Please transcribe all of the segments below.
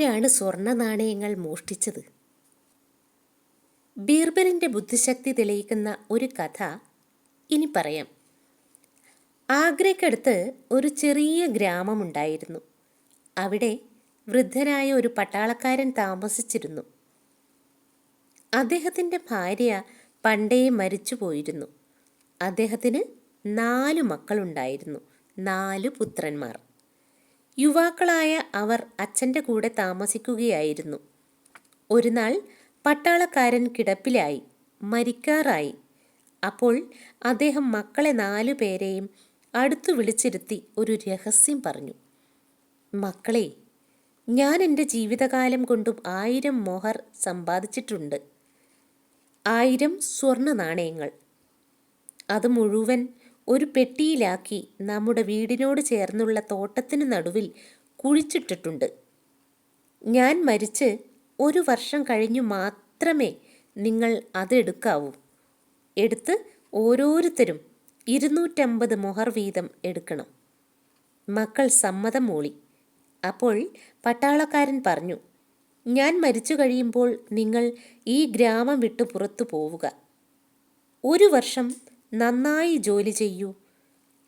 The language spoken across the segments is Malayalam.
ആരാണ് സ്വർണ നാണയങ്ങൾ മോഷ്ടിച്ചത്? ബീർബലിന്റെ ബുദ്ധിശക്തി തെളിയിക്കുന്ന ഒരു കഥ ഇനി പറയാം. ആഗ്രയ്ക്കടുത്ത് ഒരു ചെറിയ ഗ്രാമമുണ്ടായിരുന്നു. അവിടെ വൃദ്ധനായ ഒരു പട്ടാളക്കാരൻ താമസിച്ചിരുന്നു. അദ്ദേഹത്തിന്റെ ഭാര്യ പണ്ടേ മരിച്ചു പോയിരുന്നു. അദ്ദേഹത്തിന് നാലു മക്കളുണ്ടായിരുന്നു. നാലു പുത്രന്മാർ. യുവാക്കളായ അവർ അച്ഛന്റെ കൂടെ താമസിക്കുകയായിരുന്നു. ഒരു നാൾ പട്ടാളക്കാരൻ കിടപ്പിലായി മരിക്കാറായി. അപ്പോൾ അദ്ദേഹം മക്കളെ നാലു പേരെയും അടുത്തു വിളിച്ചിരുത്തി ഒരു രഹസ്യം പറഞ്ഞു. മക്കളെ ഞാൻ എന്റെ ജീവിതകാലം കൊണ്ടും ആയിരം മോഹർ സമ്പാദിച്ചിട്ടുണ്ട്. ആയിരം സ്വർണ നാണയങ്ങൾ അത് മുഴുവൻ ഒരു പെട്ടിയിലാക്കി നമ്മുടെ വീടിനോട് ചേർന്നുള്ള തോട്ടത്തിന് നടുവിൽ കുഴിച്ചിട്ടിട്ടുണ്ട്. ഞാൻ മരിച്ച് ഒരു വർഷം കഴിഞ്ഞു മാത്രമേ നിങ്ങൾ അതെടുക്കാവൂ. എടുത്ത് ഓരോരുത്തരും ഇരുന്നൂറ്റമ്പത് മൊഹർ വീതം എടുക്കണം. മക്കൾ സമ്മതം മൂളി. അപ്പോൾ പട്ടാളക്കാരൻ പറഞ്ഞു ഞാൻ മരിച്ചു കഴിയുമ്പോൾ നിങ്ങൾ ഈ ഗ്രാമം വിട്ടു പുറത്തു പോവുക. ഒരു വർഷം നന്നായി ജോലി ചെയ്യൂ.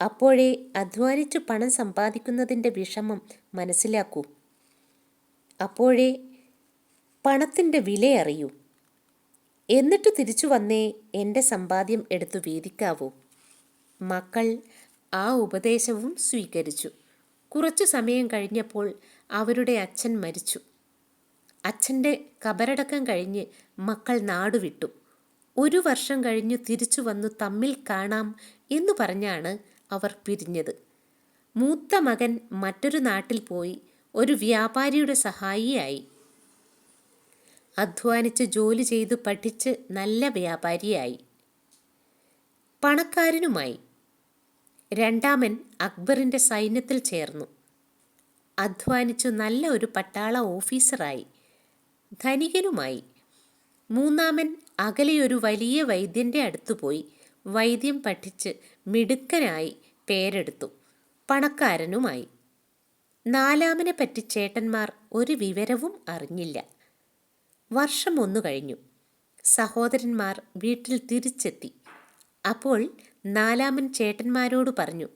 അപ്പോഴേ അധ്വാനിച്ചു പണം സമ്പാദിക്കുന്നതിന്റെ വിഷമം മനസ്സിലാക്കൂ. അപ്പോഴേ പണത്തിന്റെ വില അറിയൂ. എന്നിട്ട് തിരിച്ചു വന്നേ എന്റെ സമ്പാദ്യം എടുത്തു വീതിക്കാവൂ മക്കൾ ആ ഉപദേശവും സ്വീകരിച്ചു. കുറച്ചു സമയം കഴിഞ്ഞപ്പോൾ അവരുടെ അച്ഛൻ മരിച്ചു. അച്ഛന്റെ കബറടക്കം കഴിഞ്ഞ് മക്കൾ നാടുവിട്ടു. ഒരു വർഷം കഴിഞ്ഞു തിരിച്ചു വന്നു തമ്മിൽ കാണാം എന്ന് പറഞ്ഞാണ് അവർ പിരിഞ്ഞത്. മൂത്ത മകൻ മറ്റൊരു നാട്ടിൽ പോയി ഒരു വ്യാപാരിയുടെ സഹായിയായി. അധ്വാനിച്ച് ജോലി ചെയ്ത് പഠിച്ച് നല്ല വ്യാപാരിയായി. പണക്കാരനുമായി. രണ്ടാമൻ അക്ബറിന്റെ സൈന്യത്തിൽ ചേർന്നു. അധ്വാനിച്ചു നല്ല ഒരു പട്ടാള ഓഫീസറായി. ധനികനുമായി. മൂന്നാമൻ അകലെയൊരു വലിയ വൈദ്യന്റെ അടുത്തു പോയി. വൈദ്യം പഠിച്ച് മിടുക്കനായി പേരെടുത്തു. പണക്കാരനുമായി. നാലാമനെ പറ്റി ചേട്ടന്മാർ ഒരു വിവരവും അറിഞ്ഞില്ല. വർഷം ഒന്നു കഴിഞ്ഞു. സഹോദരന്മാർ വീട്ടിൽ തിരിച്ചെത്തി. അപ്പോൾ നാലാമൻ ചേട്ടന്മാരോട് പറഞ്ഞു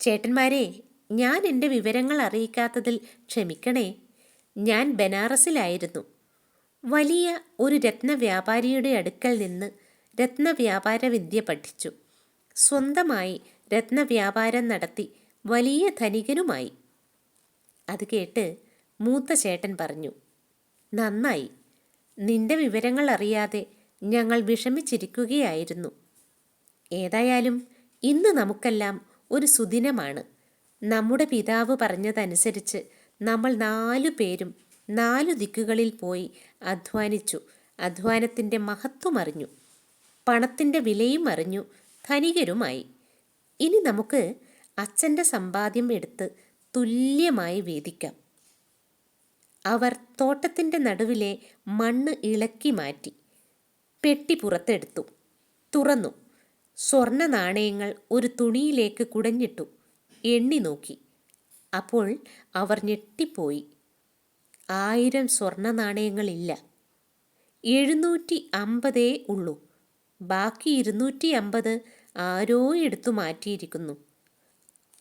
ചേട്ടന്മാരെ ഞാൻ എന്റെ വിവരങ്ങൾ അറിയിക്കാത്തതിൽ ക്ഷമിക്കണേ. ഞാൻ ബനാറസിലായിരുന്നു. വലിയ ഒരു രത്നവ്യാപാരിയുടെ അടുക്കൽ നിന്ന് രത്നവ്യാപാര വിദ്യ പഠിച്ചു. സ്വന്തമായി രത്നവ്യാപാരം നടത്തി വലിയ ധനികനുമായി. അത് കേട്ട് മൂത്ത ചേട്ടൻ പറഞ്ഞു നന്നായി. നിന്റെ വിവരങ്ങൾ അറിയാതെ ഞങ്ങൾ വിഷമിച്ചിരിക്കുകയായിരുന്നു. ഏതായാലും ഇന്ന് നമുക്കെല്ലാം ഒരു സുദിനമാണ്. നമ്മുടെ പിതാവ് പറഞ്ഞതനുസരിച്ച് നമ്മൾ നാലു പേരും നാലു ദിക്കുകളിൽ പോയി അധ്വാനിച്ചു. അധ്വാനത്തിന്റെ മഹത്വം അറിഞ്ഞു. പണത്തിന്റെ വിലയും അറിഞ്ഞു. ധനികരുമായി. ഇനി നമുക്ക് അച്ഛന്റെ സമ്പാദ്യം എടുത്ത് തുല്യമായി വേദിക്കാം അവർ തോട്ടത്തിന്റെ നടുവിലെ മണ്ണ് ഇളക്കി മാറ്റി. പെട്ടി പുറത്തെടുത്തു. തുറന്നു. സ്വർണ നാണയങ്ങൾ ഒരു തുണിയിലേക്ക് കുടഞ്ഞിട്ടു. എണ്ണി നോക്കി. അപ്പോൾ അവർ ഞെട്ടിപ്പോയി. ആയിരം സ്വർണ നാണയങ്ങളില്ല എഴുന്നൂറ്റി അമ്പതേ ഉള്ളൂ. ബാക്കി ഇരുന്നൂറ്റി അമ്പത് ആരോ എടുത്തു മാറ്റിയിരിക്കുന്നു.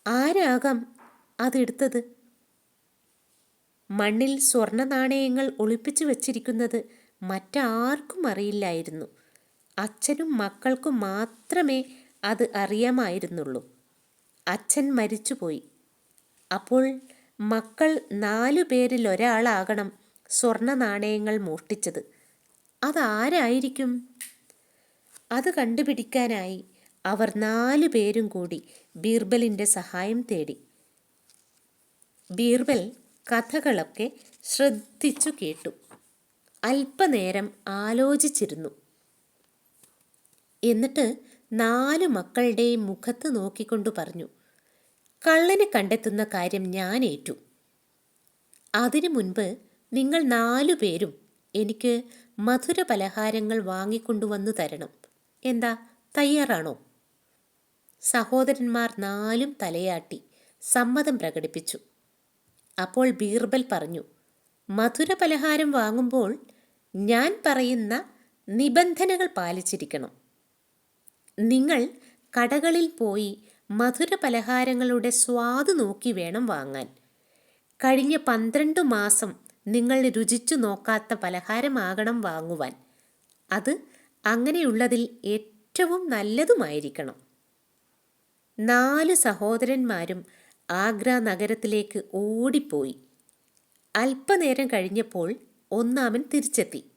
ആരാകാം അതെടുത്തത്? മണ്ണിൽ സ്വർണ നാണയങ്ങൾ ഒളിപ്പിച്ചു വച്ചിരിക്കുന്നത് മറ്റാർക്കും അറിയില്ലായിരുന്നു. അച്ഛനും മക്കൾക്കും മാത്രമേ അത് അറിയാമായിരുന്നുള്ളൂ. അച്ഛൻ മരിച്ചുപോയി. അപ്പോൾ മക്കൾ നാലു പേരിൽ ഒരാളാകണം സ്വർണ നാണയങ്ങൾ മോഷ്ടിച്ചത്. അതാരായിരിക്കും? അത് കണ്ടുപിടിക്കാനായി അവർ നാലു പേരും കൂടി ബീർബലിന്റെ സഹായം തേടി. ബീർബൽ കഥകളൊക്കെ ശ്രദ്ധിച്ചു കേട്ടു. അല്പനേരം ആലോചിച്ചിരുന്നു. എന്നിട്ട് നാലു മക്കളുടെയും മുഖത്ത് നോക്കിക്കൊണ്ട് പറഞ്ഞു. കള്ളനെ കണ്ടെത്തുന്ന കാര്യം ഞാൻ ഏറ്റു അതിനു മുൻപ് നിങ്ങൾ നാലു പേരും എനിക്ക് മധുര പലഹാരങ്ങൾ വാങ്ങിക്കൊണ്ടുവന്നു തരണം. എന്താ തയ്യാറാണോ? സഹോദരന്മാർ നാലും തലയാട്ടി സമ്മതം പ്രകടിപ്പിച്ചു. അപ്പോൾ ബീർബൽ പറഞ്ഞു മധുര പലഹാരം വാങ്ങുമ്പോൾ ഞാൻ പറയുന്ന നിബന്ധനകൾ പാലിച്ചിരിക്കണം. നിങ്ങൾ കടകളിൽ പോയി മധുര പലഹാരങ്ങളുടെ സ്വാദ് നോക്കി വേണം വാങ്ങാൻ. കഴിഞ്ഞ പന്ത്രണ്ട് മാസം നിങ്ങൾ രുചിച്ചു നോക്കാത്ത പലഹാരമാകണം വാങ്ങുവാൻ. അത് അങ്ങനെയുള്ളതിൽ ഏറ്റവും നല്ലതുമായിരിക്കണം. നാല് സഹോദരന്മാരും ആഗ്ര നഗരത്തിലേക്ക് ഓടിപ്പോയി. അല്പനേരം കഴിഞ്ഞപ്പോൾ ഒന്നാമൻ തിരിച്ചെത്തി.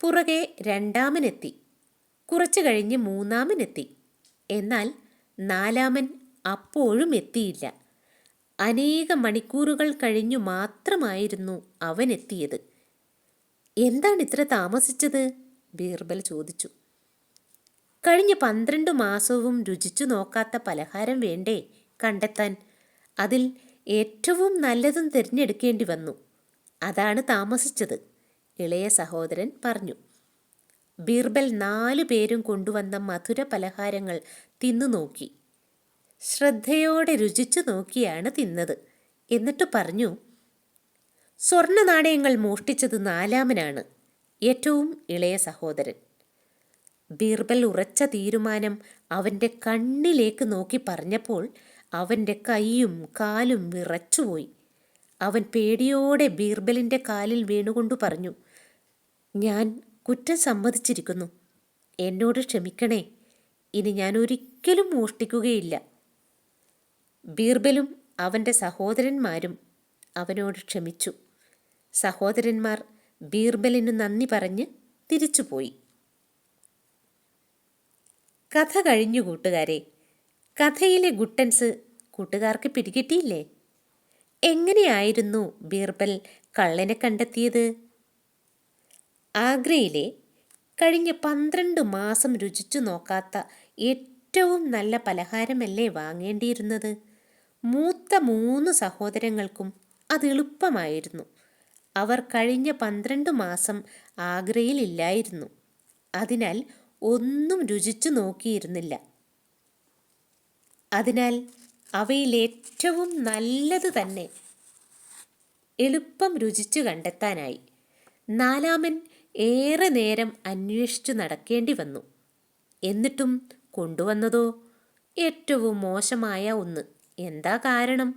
പുറകെ രണ്ടാമനെത്തി. കുറച്ചു കഴിഞ്ഞ് മൂന്നാമനെത്തി. എന്നാൽ നാലാമൻ അപ്പോഴും എത്തിയില്ല. അനേക മണിക്കൂറുകൾ കഴിഞ്ഞു മാത്രമായിരുന്നു അവൻ എത്തിയത്. എന്താണ് ഇത്ര താമസിച്ചത്? ബീർബൽ ചോദിച്ചു. കഴിഞ്ഞ പന്ത്രണ്ട് മാസവും രുചിച്ചു നോക്കാത്ത പലഹാരം വേണ്ടേ? കണ്ടെത്താൻ അതിൽ ഏറ്റവും നല്ലതും തിരഞ്ഞെടുക്കേണ്ടി വന്നു. അതാണ് താമസിച്ചത് ഇളയ സഹോദരൻ പറഞ്ഞു. ബീർബൽ നാലു പേരും കൊണ്ടുവന്ന മധുര പലഹാരങ്ങൾ തിന്നു നോക്കി. ശ്രദ്ധയോടെ രുചിച്ചു നോക്കിയാണ് തിന്നത്. എന്നിട്ട് പറഞ്ഞു സ്വർണ നാണയങ്ങൾ മോഷ്ടിച്ചത് നാലാമനാണ് ഏറ്റവും ഇളയ സഹോദരൻ. ബീർബൽ ഉറച്ച തീരുമാനം അവന്റെ കണ്ണിലേക്ക് നോക്കി പറഞ്ഞപ്പോൾ അവന്റെ കൈയും കാലും വിറച്ചുപോയി. അവൻ പേടിയോടെ ബീർബലിന്റെ കാലിൽ വീണുകൊണ്ടു പറഞ്ഞു ഞാൻ കുറ്റം സമ്മതിച്ചിരിക്കുന്നു. എന്നോട് ക്ഷമിക്കണേ. ഇനി ഞാൻ ഒരിക്കലും മോഷ്ടിക്കുകയില്ല. ബീർബലും അവന്റെ സഹോദരന്മാരും അവനോട് ക്ഷമിച്ചു. സഹോദരന്മാർ ബീർബലിന് നന്ദി പറഞ്ഞ് തിരിച്ചുപോയി. കഥ കഴിഞ്ഞു കൂട്ടുകാരെ. കഥയിലെ ഗുട്ടൻസ് കൂട്ടുകാർക്ക് പിടികിട്ടിയില്ലേ? എങ്ങനെയായിരുന്നു ബീർബൽ കള്ളനെ കണ്ടെത്തിയത്? ആഗ്രയിലെ കഴിഞ്ഞ പന്ത്രണ്ട് മാസം രുചിച്ചു നോക്കാത്ത ഏറ്റവും നല്ല പലഹാരമല്ലേ വാങ്ങേണ്ടിയിരുന്നത്? മൂത്ത മൂന്ന് സഹോദരങ്ങൾക്കും അത് എളുപ്പമായിരുന്നു. അവർ കഴിഞ്ഞ പന്ത്രണ്ട് മാസം ആഗ്രയിലില്ലായിരുന്നു അതിനാൽ ഒന്നും രുചിച്ചു നോക്കിയിരുന്നില്ല. അതിനാൽ അവയിൽ ഏറ്റവും നല്ലത് തന്നെ എളുപ്പം രുചിച്ചു കണ്ടെത്താനായി നാലാമൻ ഏറെ നേരം അന്വേഷിച്ചു നടക്കേണ്ടി വന്നു. എന്നിട്ടും കൊണ്ടുവന്നതോ? ഏറ്റവും മോശമായ ഒന്ന് എന്താ കാരണം?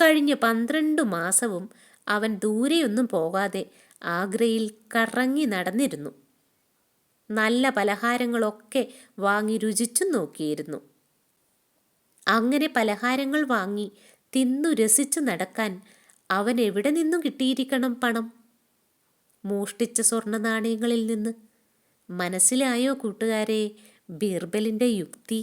കഴിഞ്ഞ പന്ത്രണ്ട് മാസവും അവൻ ദൂരെയൊന്നും പോകാതെ ആഗ്രയിൽ കറങ്ങി നടന്നിരുന്നു. നല്ല പലഹാരങ്ങളൊക്കെ വാങ്ങി രുചിച്ചു നോക്കിയിരുന്നു. അങ്ങനെ പലഹാരങ്ങൾ വാങ്ങി തിന്നു രസിച്ചു നടക്കാൻ അവൻ എവിടെ നിന്നും കിട്ടിയിരിക്കണം പണം? മോഷ്ടിച്ച സ്വർണ നാണയങ്ങളിൽ നിന്ന്? മനസ്സിലായോ കൂട്ടുകാരെ ബീർബലിന്റെ യുക്തി